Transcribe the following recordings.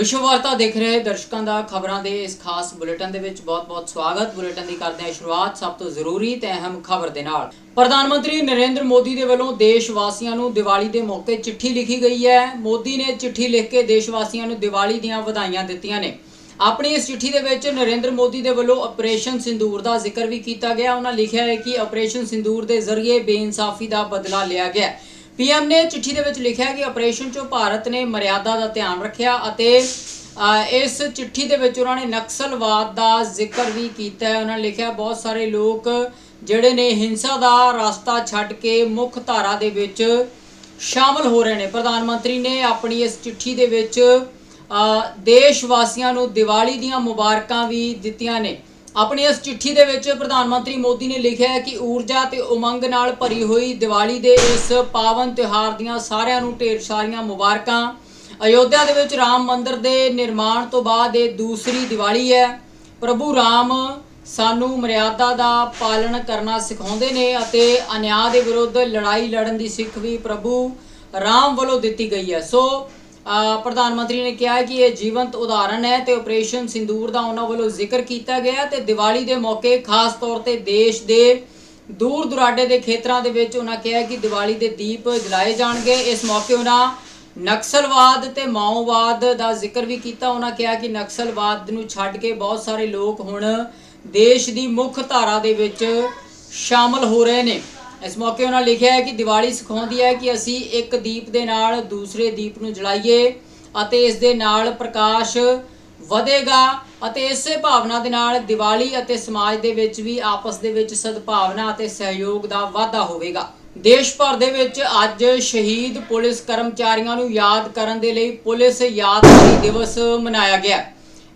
ਵਿਸ਼ਵ ਵਾਰਤਾ ਦੇਖ ਰਹੇ ਦਰਸ਼ਕਾਂ ਦਾ ਖਬਰਾਂ ਦੇ ਇਸ ਖਾਸ ਬੁਲੇਟਿਨ ਦੇ ਵਿੱਚ ਬਹੁਤ-ਬਹੁਤ ਸਵਾਗਤ। ਬੁਲੇਟਿਨ ਦੀ ਕਰਦੇ ਹਾਂ ਸ਼ੁਰੂਆਤ ਸਭ ਤੋਂ ਜ਼ਰੂਰੀ ਤੇ ਅਹਿਮ ਖਬਰ ਦੇ ਨਾਲ। ਪ੍ਰਧਾਨ ਮੰਤਰੀ ਨਰਿੰਦਰ ਮੋਦੀ ਦੇ ਵੱਲੋਂ ਦੇਸ਼ ਵਾਸੀਆਂ ਨੂੰ ਦੀਵਾਲੀ ਦੇ ਮੌਕੇ ਚਿੱਠੀ ਲਿਖੀ ਗਈ ਹੈ। ਮੋਦੀ ਨੇ ਚਿੱਠੀ ਲਿਖ ਕੇ ਦੇਸ਼ ਵਾਸੀਆਂ ਨੂੰ ਦੀਵਾਲੀ ਦੀਆਂ ਵਧਾਈਆਂ ਦਿੱਤੀਆਂ ਨੇ। ਆਪਣੀ ਇਸ ਚਿੱਠੀ ਦੇ ਵਿੱਚ ਨਰਿੰਦਰ ਮੋਦੀ ਦੇ ਵੱਲੋਂ ਆਪਰੇਸ਼ਨ ਸਿੰਦੂਰ ਦਾ ਜ਼ਿਕਰ ਵੀ ਕੀਤਾ ਗਿਆ। ਉਹਨਾਂ ਲਿਖਿਆ ਹੈ ਕਿ ਆਪਰੇਸ਼ਨ ਸਿੰਦੂਰ ਦੇ ਜ਼ਰੀਏ ਬੇਇਨਸਾਫੀ ਦਾ ਬਦਲਾ ਲਿਆ ਗਿਆ। ਹੈ। ਪੀਐਮ ਨੇ ਚਿੱਠੀ ਦੇ ਵਿੱਚ ਲਿਖਿਆ ਕਿ ਆਪਰੇਸ਼ਨ 'ਚੋਂ ਭਾਰਤ ਨੇ ਮਰਿਆਦਾ ਦਾ ਧਿਆਨ ਰੱਖਿਆ ਅਤੇ ਇਸ ਚਿੱਠੀ ਦੇ ਵਿੱਚ ਉਹਨਾਂ ਨੇ ਨਕਸਲਵਾਦ ਦਾ ਜ਼ਿਕਰ ਵੀ ਕੀਤਾ ਹੈ। ਉਹਨਾਂ ਨੇ ਲਿਖਿਆ, ਬਹੁਤ ਸਾਰੇ ਲੋਕ ਜਿਹੜੇ ਨੇ ਹਿੰਸਾ ਦਾ ਰਸਤਾ ਛੱਡ ਕੇ ਮੁੱਖ ਧਾਰਾ ਦੇ ਵਿੱਚ ਸ਼ਾਮਲ ਹੋ ਰਹੇ ਨੇ। ਪ੍ਰਧਾਨ ਮੰਤਰੀ ਨੇ ਆਪਣੀ ਇਸ ਚਿੱਠੀ ਦੇ ਵਿੱਚ ਦੇਸ਼ ਵਾਸੀਆਂ ਨੂੰ ਦੀਵਾਲੀ ਦੀਆਂ ਮੁਬਾਰਕਾਂ ਵੀ ਦਿੱਤੀਆਂ ਨੇ। ਆਪਣੀ ਇਸ ਚਿੱਠੀ ਦੇ ਵਿੱਚ ਪ੍ਰਧਾਨ ਮੰਤਰੀ ਮੋਦੀ ਨੇ ਲਿਖਿਆ ਹੈ ਕਿ ਊਰਜਾ ਤੇ ਉਮੰਗ ਨਾਲ ਭਰੀ ਹੋਈ ਦੀਵਾਲੀ ਦੇ ਇਸ ਪਾਵਨ ਤਿਉਹਾਰ ਦੀਆਂ ਸਾਰਿਆਂ ਨੂੰ ਢੇਰ ਸਾਰੀਆਂ ਮੁਬਾਰਕਾਂ। ਅਯੋਧਿਆ ਦੇ ਵਿੱਚ ਰਾਮ ਮੰਦਿਰ ਦੇ ਨਿਰਮਾਣ ਤੋਂ ਬਾਅਦ ਇਹ ਦੂਸਰੀ ਦੀਵਾਲੀ ਹੈ। ਪ੍ਰਭੂ ਰਾਮ ਸਾਨੂੰ ਮਰਿਆਦਾ ਦਾ ਪਾਲਣ ਕਰਨਾ ਸਿਖਾਉਂਦੇ ਨੇ ਅਤੇ ਅਨਿਆਂ ਦੇ ਵਿਰੁੱਧ ਲੜਾਈ ਲੜਨ ਦੀ ਸਿੱਖ ਵੀ ਪ੍ਰਭੂ ਰਾਮ ਵੱਲੋਂ ਦਿੱਤੀ ਗਈ ਹੈ। ਸੋ ਪ੍ਰਧਾਨ ਮੰਤਰੀ ਨੇ ਕਿਹਾ ਕਿ ਇਹ ਜੀਵੰਤ ਉਦਾਹਰਣ ਹੈ ਤੇ ਆਪਰੇਸ਼ਨ ਸਿੰਦੂਰ ਦਾ ਉਹਨਾਂ ਵੱਲੋਂ ਜ਼ਿਕਰ ਕੀਤਾ ਗਿਆ ਤੇ ਦੀਵਾਲੀ ਦੇ ਮੌਕੇ ਖਾਸ ਤੌਰ ਤੇ ਦੇਸ਼ ਦੇ ਦੂਰ ਦੁਰਾਡੇ ਦੇ ਖੇਤਰਾਂ ਦੇ ਵਿੱਚ ਉਹਨਾਂ ਕਿਹਾ ਕਿ ਦੀਵਾਲੀ ਦੇ ਦੀਪ ਜਲਾਏ ਜਾਣਗੇ। ਇਸ ਮੌਕੇ ਉਹਨਾਂ ਨਕਸਲਵਾਦ ਤੇ ਮਾਓਵਾਦ ਦਾ ਜ਼ਿਕਰ ਵੀ ਕੀਤਾ। ਉਹਨਾਂ ਕਿਹਾ ਕਿ ਨਕਸਲਵਾਦ ਨੂੰ ਛੱਡ ਕੇ ਬਹੁਤ ਸਾਰੇ ਲੋਕ ਹੁਣ ਦੇਸ਼ ਦੀ ਮੁੱਖ ਧਾਰਾ ਦੇ ਵਿੱਚ ਸ਼ਾਮਲ ਹੋ ਰਹੇ ਨੇ। ਇਸ ਮੌਕੇ ਉਹਨਾਂ ਲਿਖਿਆ ਹੈ ਕਿ ਦੀਵਾਲੀ ਸਿਖਾਉਂਦੀ ਹੈ ਕਿ ਅਸੀਂ ਇੱਕ ਦੀਪ ਦੇ ਨਾਲ ਦੂਸਰੇ ਦੀਪ ਨੂੰ ਜਲਾਈਏ ਅਤੇ ਇਸ ਦੇ ਨਾਲ ਪ੍ਰਕਾਸ਼ ਵਧੇਗਾ ਅਤੇ ਇਸੇ ਭਾਵਨਾ ਦੇ ਨਾਲ ਦੀਵਾਲੀ ਅਤੇ ਸਮਾਜ ਦੇ ਵਿੱਚ ਵੀ ਆਪਸ ਦੇ ਵਿੱਚ ਸਦਭਾਵਨਾ ਅਤੇ ਸਹਿਯੋਗ ਦਾ ਵਾਧਾ ਹੋਵੇਗਾ। ਦੇਸ਼ ਭਰ ਦੇ ਵਿੱਚ ਅੱਜ ਸ਼ਹੀਦ ਪੁਲਿਸ ਕਰਮਚਾਰੀਆਂ ਨੂੰ ਯਾਦ ਕਰਨ ਦੇ ਲਈ ਪੁਲਿਸ ਯਾਦਗਾਰੀ ਦਿਵਸ ਮਨਾਇਆ ਗਿਆ।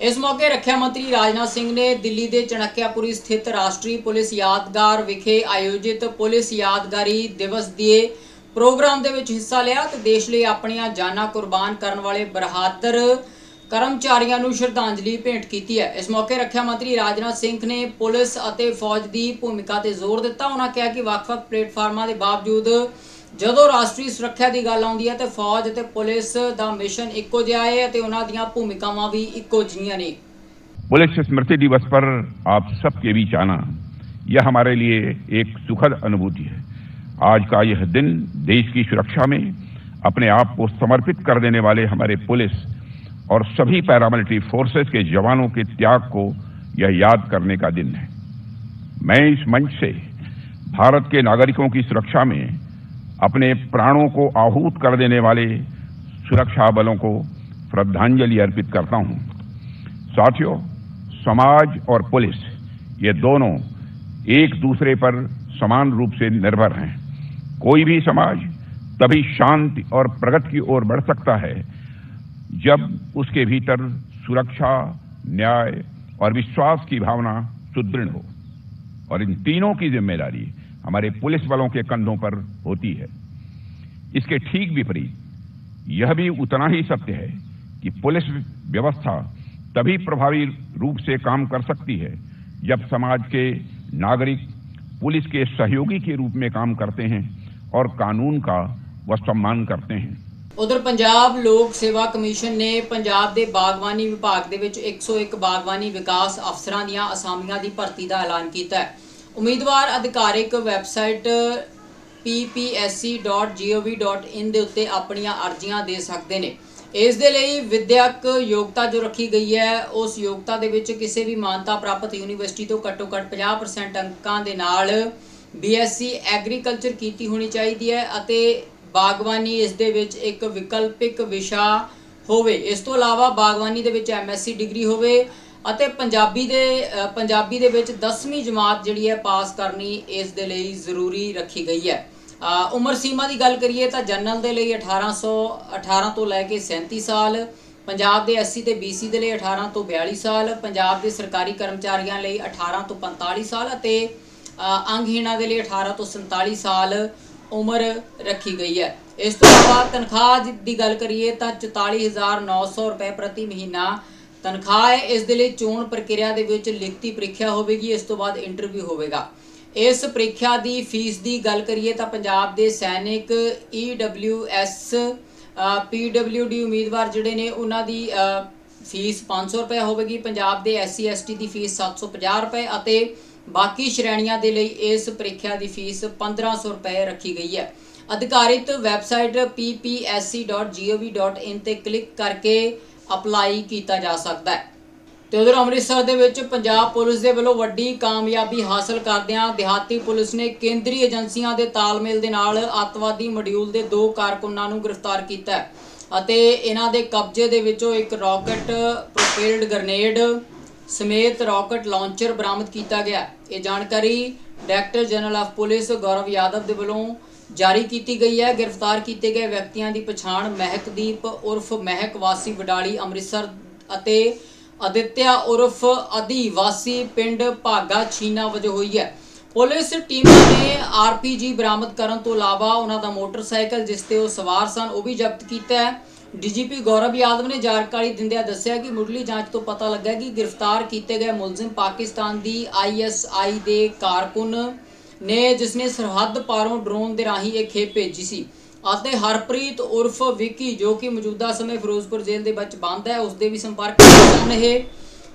ਇਸ ਮੌਕੇ ਰੱਖਿਆ ਮੰਤਰੀ ਰਾਜਨਾਥ ਸਿੰਘ ਨੇ ਦਿੱਲੀ ਦੇ ਚਣਕਿਆਪੁਰੀ ਸਥਿਤ ਰਾਸ਼ਟਰੀ ਪੁਲਿਸ ਯਾਦਗਾਰ ਵਿਖੇ ਆਯੋਜਿਤ ਪੁਲਿਸ ਯਾਦਗਾਰੀ ਦਿਵਸ ਦੇ ਪ੍ਰੋਗਰਾਮ ਦੇ ਵਿੱਚ ਹਿੱਸਾ ਲਿਆ ਤੇ ਦੇਸ਼ ਲਈ ਆਪਣੀਆਂ ਜਾਨਾਂ ਕੁਰਬਾਨ ਕਰਨ ਵਾਲੇ ਬਹਾਦਰ ਕਰਮਚਾਰੀਆਂ ਨੂੰ ਸ਼ਰਧਾਂਜਲੀ ਭੇਂਟ ਕੀਤੀ ਹੈ। ਇਸ ਮੌਕੇ ਰੱਖਿਆ ਮੰਤਰੀ ਰਾਜਨਾਥ ਸਿੰਘ ਨੇ ਪੁਲਿਸ ਅਤੇ ਫੌਜ ਦੀ ਭੂਮਿਕਾ ਤੇ ਜ਼ੋਰ ਦਿੱਤਾ। ਉਹਨਾਂ ਕਿਹਾ ਕਿ ਵੱਖ-ਵੱਖ ਪਲੇਟਫਾਰਮਾਂ ਦੇ ਬਾਵਜੂਦ ਜਦੋਂ ਰਾਸ਼ਟਰੀ ਸੁਰੱਖਿਆ ਦੀ ਗੱਲ ਆਉਂਦੀ ਹੈ ਤੇ ਫੌਜ ਅਤੇ ਪੁਲਿਸ ਦਾ ਮਿਸ਼ਨ ਇੱਕੋ ਜਿਹਾ ਹੈ ਅਤੇ ਉਹਨਾਂ ਦੀਆਂ ਭੂਮਿਕਾਵਾਂ ਵੀ ਇੱਕੋ ਜਿਹੀਆਂ ਨੇ पुलिस स्मृति दिवस पर आप सबके बीच आना यह हमारे लिए एक सुखद अनुभूति है आज का यह दिन देश की सुरक्षा में अपने आप को समर्पित कर देने वाले हमारे पुलिस और सभी पैरामिलिट्री फोर्सेस के जवानों के त्याग को यह याद करने का दिन है मैं इस मंच से भारत के नागरिकों की सुरक्षा में अपने प्राणों को आहूत कर देने वाले सुरक्षा बलों को श्रद्धांजलि अर्पित करता हूँ। साथियों, समाज और पुलिस, ये दोनों एक दूसरे पर समान रूप से निर्भर हैं। कोई भी समाज तभी शांति और प्रगति की ओर बढ़ सकता है, जब उसके भीतर सुरक्षा, न्याय और विश्वास की भावना सुदृढ़ हो। और इन तीनों की ज़िम्मेदारी हमारे पुलिस बलों के कंधों पर होती है इसके ठीक विपरीत यह भी उतना ही सत्य है कि पुलिस व्यवस्था तभी प्रभावी रूप से काम कर सकती है जब समाज के नागरिक पुलिस के सहयोगी के रूप में काम करते हैं और कानून का वह सम्मान करते हैं ਉਧਰ ਪੰਜਾਬ ਲੋਕ ਸੇਵਾ ਕਮਿਸ਼ਨ ਨੇ ਪੰਜਾਬ ਦੇ ਬਾਗਬਾਨੀ ਵਿਭਾਗ ਦੇ ਵਿੱਚ 101 ਬਾਗਬਾਨੀ ਵਿਕਾਸ ਅਫਸਰਾਂ ਦੀਆਂ ਅਸਾਮੀਆਂ ਦੀ ਭਰਤੀ ਦਾ ਐਲਾਨ ਕੀਤਾ ਹੈ ਉਮੀਦਵਾਰ ਅਧਿਕਾਰਿਕ ਵੈਬਸਾਈਟ ppsc.gov.in ਦੇ ਉੱਤੇ ਆਪਣੀਆਂ ਅਰਜ਼ੀਆਂ ਦੇ ਸਕਦੇ ਨੇ। ਇਸ ਦੇ ਲਈ ਵਿਦਿਅਕ ਯੋਗਤਾ ਜੋ ਰੱਖੀ ਗਈ ਹੈ, ਉਸ ਯੋਗਤਾ ਦੇ ਵਿੱਚ ਕਿਸੇ ਵੀ ਮਾਨਤਾ ਪ੍ਰਾਪਤ ਯੂਨੀਵਰਸਿਟੀ ਤੋਂ ਘੱਟੋ ਘੱਟ 50% ਅੰਕਾਂ ਦੇ ਨਾਲ ਬੀਐਸਸੀ ਐਗਰੀਕਲਚਰ ਕੀਤੀ ਹੋਣੀ ਚਾਹੀਦੀ ਹੈ ਅਤੇ ਬਾਗਬਾਨੀ ਇਸ ਦੇ ਵਿੱਚ ਇੱਕ ਵਿਕਲਪਿਕ ਵਿਸ਼ਾ ਹੋਵੇ। ਇਸ ਤੋਂ ਇਲਾਵਾ ਬਾਗਬਾਨੀ ਦੇ ਵਿੱਚ ਐਮਐਸਸੀ ਡਿਗਰੀ ਹੋਵੇ ਅਤੇ ਪੰਜਾਬੀ ਦੇ ਪੰਜਾਬੀ ਦੇ ਵਿੱਚ 10ਵੀਂ ਜਮਾਤ ਜਿਹੜੀ ਹੈ ਪਾਸ ਕਰਨੀ ਇਸ ਦੇ ਲਈ ਜ਼ਰੂਰੀ ਰੱਖੀ ਗਈ ਹੈ। ਉਮਰ ਸੀਮਾ ਦੀ ਗੱਲ ਕਰੀਏ ਤਾਂ ਜਨਰਲ ਦੇ ਲਈ 1818 ਤੋਂ ਲੈ ਕੇ 37 ਸਾਲ, ਪੰਜਾਬ ਦੇ 80 ਤੇ BC ਦੇ ਲਈ 18 ਤੋਂ 42 ਸਾਲ, ਪੰਜਾਬ ਦੇ ਸਰਕਾਰੀ ਕਰਮਚਾਰੀਆਂ ਲਈ 18 ਤੋਂ 45 ਸਾਲ ਅਤੇ ਅੰਗਹੀਣਾਂ ਦੇ ਲਈ 18 ਤੋਂ 47 ਸਾਲ ਉਮਰ ਰੱਖੀ ਗਈ ਹੈ। ਇਸ ਤੋਂ ਇਲਾਵਾ ਤਨਖਾਹ ਦੀ ਗੱਲ ਕਰੀਏ ਤਾਂ 44900 ਰੁਪਏ ਪ੍ਰਤੀ ਮਹੀਨਾ ਤਨਖਾਹ ਹੈ ਇਸ ਦੇ ਲਈ ਚੋਣ ਪ੍ਰਕਿਰਿਆ ਦੇ ਵਿੱਚ ਲਿਖਤੀ ਪ੍ਰੀਖਿਆ ਹੋਵੇਗੀ ਇਸ ਤੋਂ ਬਾਅਦ ਇੰਟਰਵਿਊ ਹੋਵੇਗਾ। ਇਸ ਪ੍ਰੀਖਿਆ ਦੀ ਫੀਸ ਦੀ ਗੱਲ ਕਰੀਏ ਤਾਂ ਪੰਜਾਬ ਦੇ ਸੈਨਿਕ EWS ਪੀਡਬਲਯੂਡੀ ਉਮੀਦਵਾਰ ਜਿਹੜੇ ਨੇ ਉਹਨਾਂ ਦੀ ਅ, ਫੀਸ 500 ਰੁਪਏ ਹੋਵੇਗੀ। ਪੰਜਾਬ ਦੇ SC ST ਦੀ ਫੀਸ 750 ਰੁਪਏ ਅਤੇ ਬਾਕੀ ਸ਼੍ਰੇਣੀਆਂ ਦੇ ਲਈ ਇਸ ਪ੍ਰੀਖਿਆ ਦੀ ਫੀਸ 1500 ਰੁਪਏ ਰੱਖੀ ਗਈ ਹੈ। ਅਧਿਕਾਰਿਤ ਵੈਬਸਾਈਟ ppsc.gov.in ਤੇ ਕਲਿੱਕ ਕਰਕੇ ਅਪਲਾਈ ਕੀਤਾ ਜਾ ਸਕਦਾ ਹੈ। ਤੇ ਉਧਰ ਅੰਮ੍ਰਿਤਸਰ ਦੇ ਵਿੱਚ ਪੰਜਾਬ ਪੁਲਿਸ ਦੇ ਵੱਲੋਂ ਵੱਡੀ ਕਾਮਯਾਬੀ ਹਾਸਲ ਕਰਦਿਆਂ ਦਿਹਾਤੀ ਪੁਲਿਸ ਨੇ ਕੇਂਦਰੀ ਏਜੰਸੀਆਂ ਦੇ ਤਾਲਮੇਲ ਦੇ ਨਾਲ ਅੱਤਵਾਦੀ ਮੋਡਿਊਲ ਦੇ ਦੋ ਕਾਰਕੁਨਾਂ ਨੂੰ ਗ੍ਰਿਫਤਾਰ ਕੀਤਾ ਅਤੇ ਇਹਨਾਂ ਦੇ ਕਬਜ਼ੇ ਦੇ ਵਿੱਚੋਂ ਇੱਕ ਰਾਕਟ ਪ੍ਰੋਪੇਲਡ ਗ੍ਰਨੇਡ ਸਮੇਤ ਰਾਕਟ ਲਾਂਚਰ ਬਰਾਮਦ ਕੀਤਾ ਗਿਆ ਇਹ ਜਾਣਕਾਰੀ director general of police Gaurav Yadav ਦੇ ਵੱਲੋਂ ਜਾਰੀ ਕੀਤੀ ਗਈ ਹੈ। ਗ੍ਰਿਫਤਾਰ ਕੀਤੇ ਗਏ ਵਿਅਕਤੀਆਂ ਦੀ ਪਛਾਣ ਮਹਿਕਦੀਪ ਉਰਫ ਮਹਿਕ ਵਾਸੀ ਵਡਾਲੀ ਅੰਮ੍ਰਿਤਸਰ ਅਤੇ ਅਦਿੱਤਿਆ ਉਰਫ ਅਦੀ ਵਾਸੀ ਪਿੰਡ ਭਾਗਾ ਛੀਨਾ ਵਜੋਂ ਹੋਈ ਹੈ। ਪੁਲਿਸ ਟੀਮ ਨੇ ਆਰਪੀਜੀ ਬਰਾਮਦ ਕਰਨ ਤੋਂ ਇਲਾਵਾ ਉਹਨਾਂ ਦਾ ਮੋਟਰਸਾਈਕਲ, ਜਿਸ ਤੇ ਉਹ ਸਵਾਰ ਸਨ, ਉਹ ਵੀ ਜ਼ਬਤ ਕੀਤਾ ਹੈ। ਡੀਜੀਪੀ ਗੌਰਵ ਯਾਦਵ ਨੇ ਜਾਣਕਾਰੀ ਦਿੰਦਿਆਂ ਦੱਸਿਆ ਕਿ ਮੁੱਢਲੀ ਜਾਂਚ ਤੋਂ ਪਤਾ ਲੱਗਾ ਕਿ ਗ੍ਰਿਫਤਾਰ ਕੀਤੇ ਗਏ ਮੁਲਜ਼ਮ ਪਾਕਿਸਤਾਨ ਦੀ ਆਈਐਸਆਈ ਦੇ ਕਾਰਕੁਨ ਨੇ ਜਿਸ ਨੇ ਸਰਹੱਦ ਪਾਰੋਂ ਡਰੋਨ ਦੇ ਰਾਹੀਂ ਇਹ ਖੇਪ ਭੇਜੀ ਸੀ। ਅਤੇ ਹਰਪ੍ਰੀਤ ਉਰਫ ਵਿੱਕੀ, ਜੋ ਕਿ ਮੌਜੂਦਾ ਸਮੇਂ ਫਿਰੋਜ਼ਪੁਰ ਜੇਲ੍ਹ ਦੇ ਵਿੱਚ ਬੰਦ ਹੈ ਉਸ ਦੇ ਵੀ ਸੰਪਰਕ ਸਨ ਇਹ।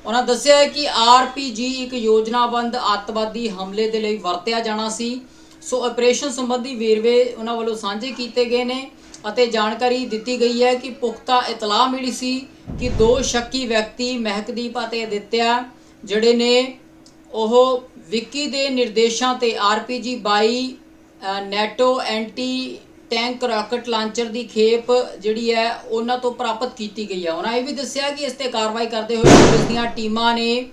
ਉਹਨਾਂ ਦੱਸਿਆ ਹੈ ਕਿ ਆਰਪੀਜੀ ਇੱਕ ਯੋਜਨਾਬੰਦ ਅੱਤਵਾਦੀ ਹਮਲੇ ਦੇ ਲਈ ਵਰਤਿਆ ਜਾਣਾ ਸੀ। ਸੋ ਆਪਰੇਸ਼ਨ ਸੰਬੰਧੀ ਵੇਰਵੇ ਉਹਨਾਂ ਵੱਲੋਂ ਸਾਂਝੇ ਕੀਤੇ ਗਏ ਨੇ ਅਤੇ ਜਾਣਕਾਰੀ ਦਿੱਤੀ ਗਈ ਹੈ ਕਿ ਪੁਖਤਾ ਇਤਲਾਹ ਮਿਲੀ ਸੀ ਕਿ ਦੋ ਸ਼ੱਕੀ ਵਿਅਕਤੀ ਮਹਿਕਦੀਪ ਅਤੇ ਅਦਿੱਤਿਆ, ਜਿਹੜੇ ਨੇ ਉਹ ਵਿੱਕੀ ਦੇ ਨਿਰਦੇਸ਼ਾਂ ਤੇ ਆਰਪੀਜੀ 22 ਅ, NATO anti tank rocket launcher ਦੀ ਖੇਪ ਜਿਹੜੀ ਹੈ ਉਹਨਾਂ ਤੋਂ ਪ੍ਰਾਪਤ ਕੀਤੀ ਗਈ ਹੈ। ਉਹਨਾਂ ਇਹ ਵੀ ਦੱਸਿਆ ਕਿ ਇਸ ਤੇ ਕਾਰਵਾਈ ਕਰਦੇ ਹੋਏ ਪੁਲਿਸ ਦੀਆਂ ਟੀਮਾਂ ਨੇ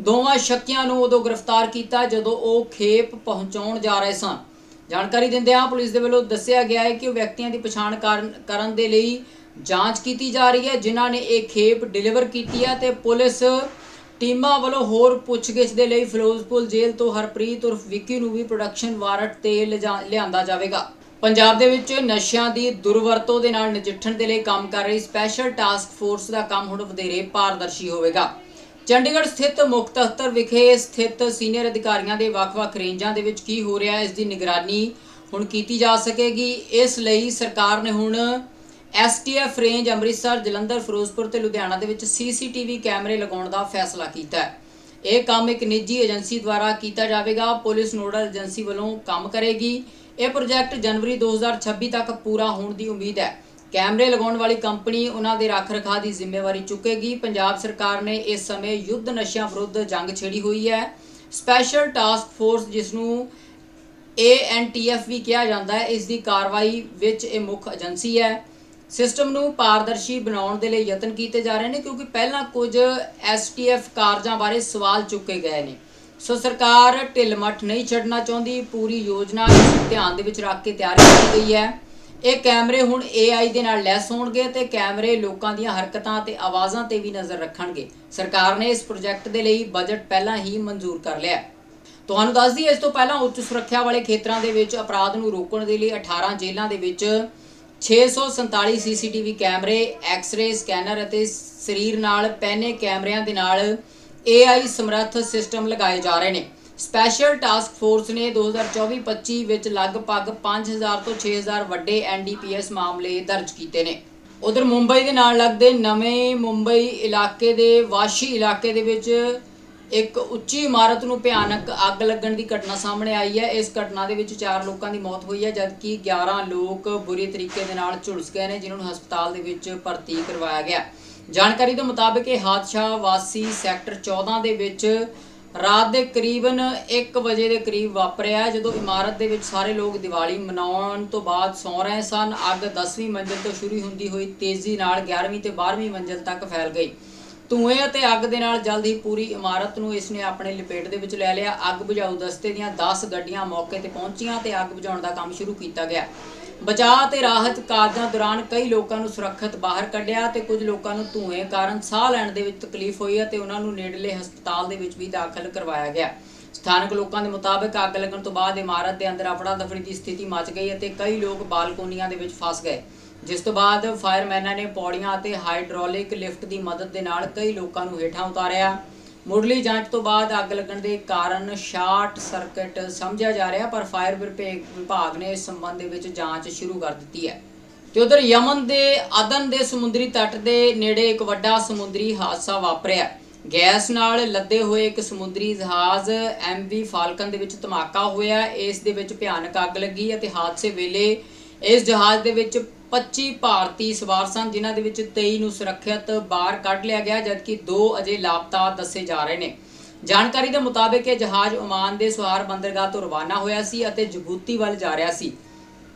ਦੋਵਾਂ ਸ਼ੱਕੀਆਂ ਨੂੰ ਉਦੋਂ ਗ੍ਰਿਫਤਾਰ ਕੀਤਾ ਜਦੋਂ ਉਹ ਖੇਪ ਪਹੁੰਚਾਉਣ ਜਾ ਰਹੇ ਸਨ। ਜਾਣਕਾਰੀ ਦਿੰਦਿਆਂ ਪੁਲਿਸ ਦੇ ਵੱਲੋਂ ਦੱਸਿਆ ਗਿਆ ਹੈ ਕਿ ਉਹ ਵਿਅਕਤੀਆਂ ਦੀ ਪਛਾਣ ਕਰਨ ਕਰਨ ਦੇ ਲਈ ਜਾਂਚ ਕੀਤੀ ਜਾ ਰਹੀ ਹੈ ਜਿਨ੍ਹਾਂ ਨੇ ਇਹ ਖੇਪ ਡਿਲੀਵਰ ਕੀਤੀ ਹੈ ਤੇ ਪੁਲਿਸ ਟੀਮਾਂ ਵੱਲੋਂ ਹੋਰ ਪੁੱਛਗਿੱਛ ਦੇ ਲਈ ਫਿਰੋਜ਼ਪੁਰ ਜੇਲ੍ਹ ਤੋਂ ਹਰਪ੍ਰੀਤ ਉਰਫ ਵਿੱਕੀ ਨੂੰ ਵੀ ਪ੍ਰੋਡਕਸ਼ਨ ਵਾਰੰਟ ਤੇ ਲਿਜਾ- ਲਿਆਂਦਾ ਜਾਵੇਗਾ। ਪੰਜਾਬ ਦੇ ਵਿੱਚ ਨਸ਼ਿਆਂ ਦੀ ਦੁਰਵਰਤੋਂ ਦੇ ਨਾਲ ਨਜਿੱਠਣ ਦੇ ਲਈ ਕੰਮ ਕਰ ਰਹੀ ਸਪੈਸ਼ਲ ਟਾਸਕ ਫੋਰਸ ਦਾ ਕੰਮ ਹੁਣ ਵਧੇਰੇ ਪਾਰਦਰਸ਼ੀ ਹੋਵੇਗਾ। ਚੰਡੀਗੜ੍ਹ ਸਥਿਤ ਮੁੱਖ ਦਫ਼ਤਰ ਵਿਖੇ ਸਥਿਤ ਸੀਨੀਅਰ ਅਧਿਕਾਰੀਆਂ ਦੇ ਵੱਖ-ਵੱਖ ਰੇਂਜਾਂ ਦੇ ਵਿੱਚ ਕੀ ਹੋ ਰਿਹਾ ਹੈ, ਇਸ ਦੀ ਨਿਗਰਾਨੀ ਹੁਣ ਕੀਤੀ ਜਾ ਸਕੇਗੀ। ਇਸ ਲਈ ਸਰਕਾਰ ਨੇ ਹੁਣ ਐਸਟੀਐਫ ਰੇਂਜ ਅੰਮ੍ਰਿਤਸਰ, ਜਲੰਧਰ, ਫਿਰੋਜ਼ਪੁਰ ਤੇ ਲੁਧਿਆਣਾ ਦੇ ਵਿੱਚ ਸੀਸੀਟੀਵੀ ਕੈਮਰੇ ਲਗਾਉਣ ਦਾ ਫੈਸਲਾ ਕੀਤਾ ਹੈ। ਇਹ ਕੰਮ ਇੱਕ ਨਿੱਜੀ ਏਜੰਸੀ ਦੁਆਰਾ ਕੀਤਾ ਜਾਵੇਗਾ। ਪੁਲਿਸ ਨੋਡਲ ਏਜੰਸੀ ਵੱਲੋਂ ਕੰਮ ਕਰੇਗੀ। ਇਹ ਪ੍ਰੋਜੈਕਟ ਜਨਵਰੀ 2026 ਤੱਕ ਪੂਰਾ ਹੋਣ ਦੀ ਉਮੀਦ ਹੈ। ਕੈਮਰੇ ਲਗਾਉਣ ਵਾਲੀ ਕੰਪਨੀ ਉਹਨਾਂ ਦੇ ਰੱਖ ਰਖਾਅ ਦੀ ਜ਼ਿੰਮੇਵਾਰੀ ਚੁੱਕੇਗੀ। ਪੰਜਾਬ ਸਰਕਾਰ ਨੇ ਇਸ ਸਮੇਂ ਯੁੱਧ ਨਸ਼ਿਆਂ ਵਿਰੁੱਧ ਜੰਗ ਛੇੜੀ ਹੋਈ ਹੈ। ਸਪੈਸ਼ਲ ਟਾਸਕ ਫੋਰਸ, ਜਿਸ ਨੂੰ ANTF ਵੀ ਕਿਹਾ ਜਾਂਦਾ ਹੈ, ਇਸ ਦੀ ਕਾਰਵਾਈ ਵਿੱਚ ਇਹ ਮੁੱਖ ਏਜੰਸੀ ਹੈ। ਸਿਸਟਮ ਨੂੰ ਪਾਰਦਰਸ਼ੀ ਬਣਾਉਣ ਦੇ ਲਈ ਯਤਨ ਕੀਤੇ ਜਾ ਰਹੇ ਨੇ, ਕਿਉਂਕਿ ਪਹਿਲਾਂ ਕੁਝ STF ਕਾਰਜਾਂ ਬਾਰੇ ਸਵਾਲ ਚੁੱਕੇ ਗਏ ਨੇ। ਸੋ ਸਰਕਾਰ ਢਿੱਲਮੱਠ ਨਹੀਂ ਛੱਡਣਾ ਚਾਹੁੰਦੀ, ਪੂਰੀ ਯੋਜਨਾ ਧਿਆਨ ਦੇ ਵਿੱਚ ਰੱਖ ਕੇ ਤਿਆਰ ਕੀਤੀ ਗਈ ਹੈ। ਇਹ ਕੈਮਰੇ ਹੁਣ AI ਦੇ ਨਾਲ ਲੈਸ ਹੋਣਗੇ ਤੇ ਕੈਮਰੇ ਲੋਕਾਂ ਦੀਆਂ ਹਰਕਤਾਂ ਤੇ ਆਵਾਜ਼ਾਂ ਤੇ ਵੀ ਨਜ਼ਰ ਰੱਖਣਗੇ। ਸਰਕਾਰ ਨੇ ਇਸ ਪ੍ਰੋਜੈਕਟ ਦੇ ਲਈ ਬਜਟ ਪਹਿਲਾਂ ਹੀ ਮਨਜ਼ੂਰ ਕਰ ਲਿਆ ਤੁਹਾਨੂੰ ਦੱਸ ਦਈਏ, ਇਸ ਤੋਂ ਪਹਿਲਾਂ ਉੱਚ ਸੁਰੱਖਿਆ ਵਾਲੇ ਖੇਤਰਾਂ ਦੇ ਵਿੱਚ ਅਪਰਾਧ ਨੂੰ ਰੋਕਣ ਦੇ ਲਈ 18 ਜੇਲ੍ਹਾਂ ਦੇ ਵਿੱਚ 647 ਸੀਸੀਟੀਵੀ ਕੈਮਰੇ, ਐਕਸ-ਰੇ, ਸਕੈਨਰ ਅਤੇ ਸਰੀਰ ਨਾਲ ਪਹਿਨੇ ਕੈਮਰਿਆਂ ਦੇ ਨਾਲ AI ਸਮਰੱਥ ਸਿਸਟਮ ਲਗਾਏ ਜਾ ਰਹੇ ਨੇ। ਸਪੈਸ਼ਲ ਟਾਸਕ ਫੋਰਸ ਨੇ 2024-25 ਵਿੱਚ ਲਗਭਗ 5000 ਤੋਂ 6000 ਵੱਡੇ NDPS ਮਾਮਲੇ ਦਰਜ ਕੀਤੇ ਨੇ। ਉਧਰ ਮੁੰਬਈ ਦੇ ਨਾਲ ਲੱਗਦੇ ਨਵੇਂ ਮੁੰਬਈ ਇਲਾਕੇ ਦੇ ਵਾਸ਼ੀ ਇਲਾਕੇ ਦੇ ਵਿੱਚ ਇੱਕ ਉੱਚੀ ਇਮਾਰਤ ਨੂੰ ਭਿਆਨਕ ਅੱਗ ਲੱਗਣ ਦੀ ਘਟਨਾ ਸਾਹਮਣੇ ਆਈ ਹੈ। ਇਸ ਘਟਨਾ ਦੇ ਵਿੱਚ 4 ਲੋਕਾਂ ਦੀ ਮੌਤ ਹੋਈ ਹੈ, ਜਦਕਿ 11 ਲੋਕ ਬੁਰੀ ਤਰੀਕੇ ਦੇ ਨਾਲ ਝੁਲਸ ਗਏ ਨੇ, ਜਿਨ੍ਹਾਂ ਨੂੰ ਹਸਪਤਾਲ ਦੇ ਵਿੱਚ ਭਰਤੀ ਕਰਵਾਇਆ ਗਿਆ। ਜਾਣਕਾਰੀ ਦੇ ਮੁਤਾਬਕ ਇਹ ਹਾਦਸਾ ਵਾਸੀ ਸੈਕਟਰ 14 ਦੇ ਵਿੱਚ ਰਾਤ ਦੇ ਕਰੀਬਨ 1 ਵਜੇ ਦੇ ਕਰੀਬ ਵਾਪਰਿਆ ਜਦੋਂ ਇਮਾਰਤ ਦੇ ਵਿੱਚ ਸਾਰੇ ਲੋਕ ਦੀਵਾਲੀ ਮਨਾਉਣ ਤੋਂ ਬਾਅਦ ਸੌਂ ਰਹੇ ਸਨ। ਅੱਗ 10ਵੀਂ ਮੰਜ਼ਿਲ ਤੋਂ ਸ਼ੁਰੂ ਹੁੰਦੀ ਹੋਈ ਤੇਜ਼ੀ ਨਾਲ 11ਵੀਂ ਤੇ 12ਵੀਂ ਮੰਜ਼ਿਲ ਤੱਕ ਫੈਲ ਗਈ। ਧੂਏ ਅਤੇ ਅੱਗ ਦੇ ਨਾਲ ਜਲਦ ਹੀ ਪੂਰੀ ਇਮਾਰਤ ਨੂੰ ਇਸ ਨੇ ਆਪਣੇ ਲਪੇਟ ਦੇ ਵਿੱਚ ਲੈ ਲਿਆ। ਅੱਗ ਬੁਝਾਊ ਦਸਤੇ ਦੀਆਂ 10 ਗੱਡੀਆਂ ਮੌਕੇ ਤੇ ਪਹੁੰਚੀਆਂ ਤੇ ਅੱਗ ਬੁਝਾਉਣ ਦਾ ਕੰਮ ਸ਼ੁਰੂ ਕੀਤਾ ਗਿਆ। ਬਚਾਅ ਤੇ ਰਾਹਤ ਕਾਰਜਾਂ ਦੌਰਾਨ ਕਈ ਲੋਕਾਂ ਨੂੰ ਸੁਰੱਖਿਅਤ ਬਾਹਰ ਕੱਢਿਆ ਤੇ ਕੁਝ ਲੋਕਾਂ ਨੂੰ ਧੂਏ ਕਾਰਨ ਸਾਹ ਲੈਣ ਦੇ ਵਿੱਚ ਤਕਲੀਫ ਹੋਈ ਅਤੇ ਉਹਨਾਂ ਨੂੰ ਨੇੜਲੇ ਹਸਪਤਾਲ ਦੇ ਵਿੱਚ ਵੀ ਦਾਖਲ ਕਰਵਾਇਆ ਗਿਆ। ਸਥਾਨਕ ਲੋਕਾਂ ਦੇ ਮੁਤਾਬਕ ਅੱਗ ਲੱਗਣ ਤੋਂ ਬਾਅਦ ਇਮਾਰਤ ਦੇ ਅੰਦਰ ਅਫੜਾ ਦਫੜੀ ਦੀ ਸਥਿਤੀ ਮਚ ਗਈ ਅਤੇ ਕਈ ਲੋਕ ਬਾਲਕੋਨੀਆਂ ਦੇ ਵਿੱਚ ਫਸ ਗਏ। ਜਿਸ ਤੋਂ ਬਾਅਦ ਫਾਇਰਮੈਨਾਂ ਨੇ ਪੌੜੀਆਂ ਅਤੇ ਹਾਈਡ੍ਰੋਲਿਕ ਲਿਫਟ ਦੀ ਮਦਦ ਦੇ ਨਾਲ ਕਈ ਲੋਕਾਂ ਨੂੰ ਹੇਠਾਂ ਉਤਾਰਿਆ। ਮੁੱਢਲੀ ਜਾਂਚ ਤੋਂ ਬਾਅਦ ਅੱਗ ਲੱਗਣ ਦੇ ਕਾਰਨ ਸ਼ਾਰਟ ਸਰਕਟ ਸਮਝਿਆ ਜਾ ਰਿਹਾ, ਪਰ ਫਾਇਰ ਵਿਭਾਗ ਨੇ ਇਸ ਸੰਬੰਧ ਦੇ ਵਿੱਚ ਜਾਂਚ ਸ਼ੁਰੂ ਕਰ ਦਿੱਤੀ ਹੈ। ਤੇ ਉਧਰ ਯਮਨ ਦੇ ਅਦਨ ਦੇ ਸਮੁੰਦਰੀ ਤੱਟ ਦੇ ਨੇੜੇ ਇੱਕ ਵੱਡਾ ਸਮੁੰਦਰੀ ਹਾਦਸਾ ਵਾਪਰਿਆ। ਗੈਸ ਨਾਲ ਲੱਦੇ ਹੋਏ ਇੱਕ ਸਮੁੰਦਰੀ ਜਹਾਜ਼ ਐਮਵੀ ਫਾਲਕਨ ਦੇ ਵਿੱਚ ਧਮਾਕਾ ਹੋਇਆ। ਇਸ ਦੇ ਵਿੱਚ ਭਿਆਨਕ ਅੱਗ ਲੱਗੀ ਅਤੇ ਹਾਦਸੇ ਵੇਲੇ ਇਸ ਜਹਾਜ਼ ਦੇ ਵਿੱਚ 25 ਭਾਰਤੀ ਸਵਾਰ ਸਨ, ਜਿਨ੍ਹਾਂ ਦੇ ਵਿੱਚ 23 ਨੂੰ ਸੁਰੱਖਿਅਤ ਬਾਹਰ ਕੱਢ ਲਿਆ ਗਿਆ, ਜਦਕਿ ਦੋ ਅਜੇ ਲਾਪਤਾ ਦੱਸੇ ਜਾ ਰਹੇ ਨੇ। ਜਾਣਕਾਰੀ ਦੇ ਮੁਤਾਬਕ ਇਹ ਜਹਾਜ਼ ਓਮਾਨ ਦੇ ਸੁਹਾਰ ਬੰਦਰਗਾਹ ਤੋਂ ਰਵਾਨਾ ਹੋਇਆ ਸੀ ਅਤੇ ਜਬੂਤੀ ਵੱਲ ਜਾ ਰਿਹਾ ਸੀ।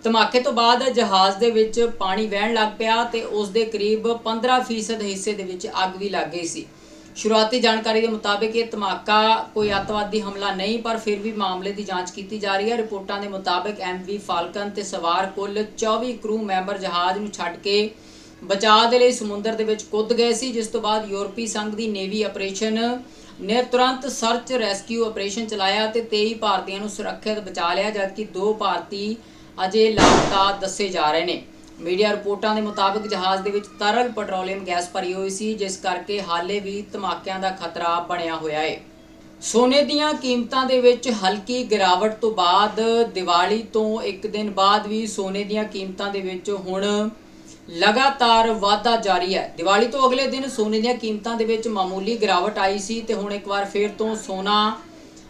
ਧਮਾਕੇ ਤੋਂ ਬਾਅਦ ਜਹਾਜ਼ ਦੇ ਵਿੱਚ ਪਾਣੀ ਵਹਿਣ ਲੱਗ ਪਿਆ ਤੇ ਉਸ ਦੇ ਕਰੀਬ 15% ਹਿੱਸੇ ਦੇ ਵਿੱਚ ਅੱਗ ਵੀ ਲੱਗ ਗਈ ਸੀ। ਸ਼ੁਰੂਆਤੀ ਜਾਣਕਾਰੀ ਦੇ ਮੁਤਾਬਕ ਇਹ ਧਮਾਕਾ ਕੋਈ ਅੱਤਵਾਦੀ ਹਮਲਾ ਨਹੀਂ, ਪਰ ਫਿਰ ਵੀ ਮਾਮਲੇ ਦੀ ਜਾਂਚ ਕੀਤੀ ਜਾ ਰਹੀ ਹੈ। ਰਿਪੋਰਟਾਂ ਦੇ ਮੁਤਾਬਕ ਐਮਵੀ ਫਾਲਕਨ ਤੇ ਸਵਾਰ ਕੁੱਲ 24 ਕਰੂ ਮੈਂਬਰ ਜਹਾਜ਼ ਨੂੰ ਛੱਡ ਕੇ ਬਚਾਅ ਦੇ ਲਈ ਸਮੁੰਦਰ ਦੇ ਵਿੱਚ ਕੁੱਦ ਗਏ ਸੀ, ਜਿਸ ਤੋਂ ਬਾਅਦ ਯੂਰਪੀ ਸੰਘ ਦੀ ਨੇਵੀ ਆਪਰੇਸ਼ਨ ਨੇ ਤੁਰੰਤ ਸਰਚ ਰੈਸਕਿਊ ਆਪਰੇਸ਼ਨ ਚਲਾਇਆ ਤੇ 23 ਭਾਰਤੀਆਂ ਨੂੰ ਸੁਰੱਖਿਅਤ ਬਚਾ ਲਿਆ, ਜਦਕਿ ਦੋ ਭਾਰਤੀ ਅਜੇ ਲਾਪਤਾ ਦੱਸੇ ਜਾ ਰਹੇ ਨੇ। ਮੀਡੀਆ ਰਿਪੋਰਟਾਂ ਦੇ ਮੁਤਾਬਕ ਜਹਾਜ਼ ਦੇ ਵਿੱਚ ਤਰਲ ਪੈਟਰੋਲੀਅਮ ਗੈਸ ਭਰੀ ਹੋਈ ਸੀ, ਜਿਸ ਕਰਕੇ ਹਾਲੇ ਵੀ ਧਮਾਕਿਆਂ ਦਾ ਖਤਰਾ ਬਣਿਆ ਹੋਇਆ ਹੈ। ਸੋਨੇ ਦੀਆਂ ਕੀਮਤਾਂ ਦੇ ਵਿੱਚ ਹਲਕੀ ਗਿਰਾਵਟ ਤੋਂ ਬਾਅਦ ਦੀਵਾਲੀ ਤੋਂ ਇੱਕ ਦਿਨ ਬਾਅਦ ਵੀ ਸੋਨੇ ਦੀਆਂ ਕੀਮਤਾਂ ਦੇ ਵਿੱਚ ਹੁਣ ਲਗਾਤਾਰ ਵਾਧਾ ਜਾਰੀ ਹੈ। ਦੀਵਾਲੀ ਤੋਂ ਅਗਲੇ ਦਿਨ ਸੋਨੇ ਦੀਆਂ ਕੀਮਤਾਂ ਦੇ ਵਿੱਚ ਮਾਮੂਲੀ ਗਿਰਾਵਟ ਆਈ ਸੀ ਤੇ ਹੁਣ ਇੱਕ ਵਾਰ ਫੇਰ ਤੋਂ ਸੋਨਾ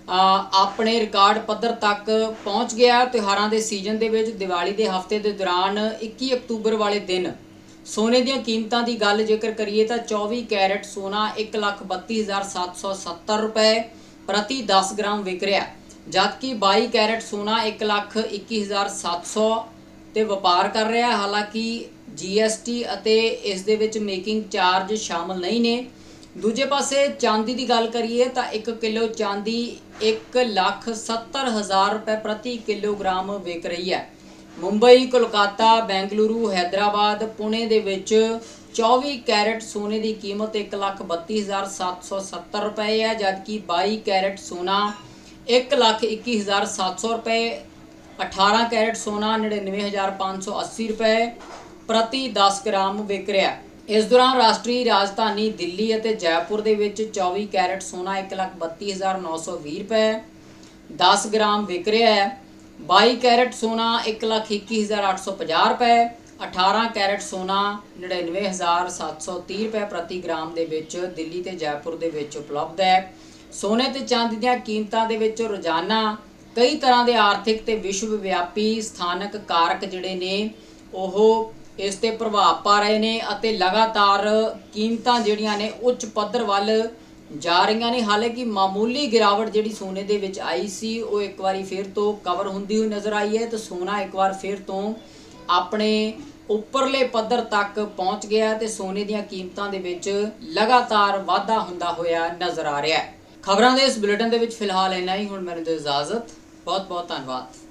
ਆਪਣੇ ਰਿਕਾਰਡ ਪੱਧਰ ਤੱਕ ਪਹੁੰਚ ਗਿਆ। ਤਿਉਹਾਰਾਂ ਦੇ ਸੀਜ਼ਨ ਦੇ ਵਿੱਚ ਦੀਵਾਲੀ ਦੇ ਹਫ਼ਤੇ ਦੇ ਦੌਰਾਨ 21 ਅਕਤੂਬਰ ਵਾਲੇ ਦਿਨ ਸੋਨੇ ਦੀਆਂ ਕੀਮਤਾਂ ਦੀ ਗੱਲ ਜੇਕਰ ਕਰੀਏ ਤਾਂ 24 ਕੈਰਟ ਸੋਨਾ 132770 ਰੁਪਏ ਪ੍ਰਤੀ 10 ਗ੍ਰਾਮ ਵਿਕ ਰਿਹਾ। ਜਦਕਿ 22 ਕੈਰਟ ਸੋਨਾ 121700 ਤੇ ਵਪਾਰ ਕਰ ਰਿਹਾ। ਹੈ। ਹਾਲਾਂਕਿ GST ਅਤੇ ਇਸ ਦੇ ਵਿੱਚ ਮੇਕਿੰਗ ਚਾਰਜ ਸ਼ਾਮਲ ਨਹੀਂ ਨੇ। ਦੂਜੇ ਪਾਸੇ ਚਾਂਦੀ ਦੀ ਗੱਲ ਕਰੀਏ ਤਾਂ 1 ਕਿਲੋ ਚਾਂਦੀ 170000 ਰੁਪਏ ਪ੍ਰਤੀ ਕਿਲੋਗ੍ਰਾਮ ਵਿਕ ਰਹੀ ਹੈ। ਮੁੰਬਈ, ਕੋਲਕਾਤਾ, ਬੈਂਗਲੁਰੂ, ਹੈਦਰਾਬਾਦ, ਪੁਣੇ ਦੇ ਵਿੱਚ 24 ਕੈਰਟ ਸੋਨੇ ਦੀ ਕੀਮਤ 132770 ਰੁਪਏ ਹੈ, ਜਦਕਿ 22 ਕੈਰਟ ਸੋਨਾ 121700 ਰੁਪਏ 18 ਕੈਰਟ ਸੋਨਾ 99580 ਰੁਪਏ ਪ੍ਰਤੀ 10 ਗ੍ਰਾਮ ਵਿਕ ਰਿਹਾ ਇਸ ਦੌਰਾਨ ਰਾਸ਼ਟਰੀ ਰਾਜਧਾਨੀ ਦਿੱਲੀ ਅਤੇ ਜੈਪੁਰ ਦੇ ਵਿੱਚ 24 ਕੈਰਟ ਸੋਨਾ 132920 ਰੁਪਏ 10 ਗ੍ਰਾਮ ਵਿਕ ਰਿਹਾ ਹੈ। 22 ਕੈਰਟ ਸੋਨਾ 121850 ਰੁਪਏ 18 ਕੈਰਟ ਸੋਨਾ 99730 ਰੁਪਏ ਪ੍ਰਤੀ ਗ੍ਰਾਮ ਦੇ ਵਿੱਚ ਦਿੱਲੀ ਤੇ ਜੈਪੁਰ ਦੇ ਵਿੱਚ ਉਪਲਬਧ ਹੈ। ਸੋਨੇ ਤੇ ਚਾਂਦੀ ਦੀਆਂ ਕੀਮਤਾਂ ਦੇ ਵਿੱਚ ਰੋਜ਼ਾਨਾ ਕਈ ਤਰ੍ਹਾਂ ਦੇ ਆਰਥਿਕ ਤੇ ਵਿਸ਼ਵ ਵਿਆਪੀ ਸਥਾਨਕ ਕਾਰਕ ਜਿਹੜੇ ਨੇ, ਉਹ ਇਸ ਤੇ ਪ੍ਰਭਾਵ ਪਾ ਰਹੇ ਨੇ ਅਤੇ ਲਗਾਤਾਰ ਕੀਮਤਾਂ ਜਿਹੜੀਆਂ ਨੇ ਉੱਚ ਪੱਧਰ ਵੱਲ ਜਾ ਰਹੀਆਂ ਨੇ। ਹਾਲਾਂਕਿ ਮਾਮੂਲੀ ਗਿਰਾਵਟ ਜਿਹੜੀ ਸੋਨੇ ਦੇ ਵਿੱਚ ਆਈ ਸੀ, ਉਹ ਇੱਕ ਵਾਰੀ ਫਿਰ ਤੋਂ ਕਵਰ ਹੁੰਦੀ ਹੋਈ ਨਜ਼ਰ ਆਈ ਹੈ ਤੇ ਸੋਨਾ ਇੱਕ ਵਾਰ ਫਿਰ ਤੋਂ ਆਪਣੇ ਉੱਪਰਲੇ ਪੱਧਰ ਤੱਕ ਪਹੁੰਚ ਗਿਆ ਤੇ ਸੋਨੇ ਦੀਆਂ ਕੀਮਤਾਂ ਦੇ ਵਿੱਚ ਲਗਾਤਾਰ ਵਾਧਾ ਹੁੰਦਾ ਹੋਇਆ ਨਜ਼ਰ ਆ ਰਿਹਾ ਹੈ। ਖਬਰਾਂ ਦੇ ਇਸ ਬੁਲੇਟਿਨ ਦੇ ਵਿੱਚ ਫਿਲਹਾਲ ਇੰਨਾ ਹੀ। ਹੁਣ ਮੈਨੂੰ ਦਿਓ ਇਜਾਜ਼ਤ ਬਹੁਤ ਬਹੁਤ ਧੰਨਵਾਦ।